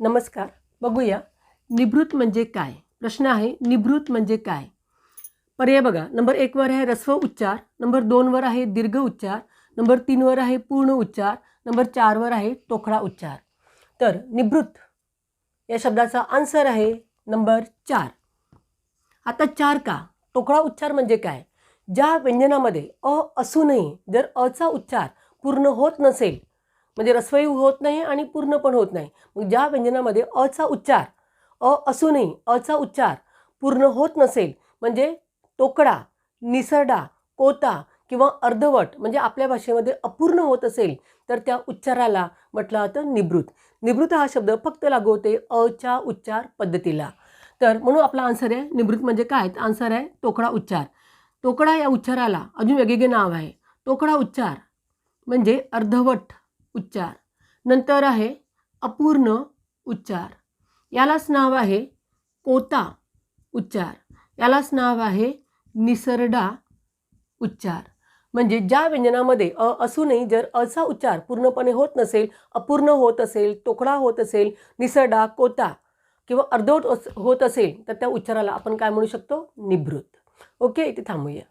नमस्कार. बघूया. निभृत म्हणजे काय? प्रश्न आहे निभृत म्हणजे काय? पर्याय बघा. नंबर एकवर आहे रस्व उच्चार. नंबर दोनवर आहे दीर्घ उच्चार. नंबर तीनवर आहे पूर्ण उच्चार. नंबर चारवर आहे तोखडा उच्चार. तर निभृत या शब्दाचा आन्सर आहे नंबर चार. आता चार का? तोखडा उच्चार म्हणजे काय? ज्या व्यंजनामध्ये अ असूनही जर अचा उच्चार पूर्ण होत नसेल म्हणजे रस्वई होत नाही आणि पूर्ण पण होत नाही. मग ज्या व्यंजनामध्ये अचा उच्चार अ असूनही अचा उच्चार पूर्ण होत नसेल म्हणजे तोकडा निसरडा कोता किंवा अर्धवट म्हणजे आपल्या भाषेमध्ये अपूर्ण होत असेल तर त्या उच्चाराला म्हटलं जातं निभृत. निभृत हा शब्द फक्त लागू होते अच्या उच्चार पद्धतीला. तर म्हणून आपला आन्सर आहे निभृत म्हणजे काय? आन्सर आहे तोकडा उच्चार. तोकडा या उच्चाराला अजून वेगवेगळे नाव आहे. तोकडा उच्चार म्हणजे अर्धवट. उच्चार. नंतर आहे अपूर्ण उच्चार. यालाच नाव आहे कोता उच्चार. यालाच नाव आहे निसरडा उच्चार. म्हणजे ज्या व्यंजनामध्ये अ असूनही जर अचा उच्चार पूर्णपणे होत नसेल अपूर्ण होत असेल तोकडा होत असेल निसरडा कोता किंवा अर्धवट अस- होत असेल तर त्या उच्चाराला आपण काय म्हणू शकतो? निभृत. ओके इथे थांबूया.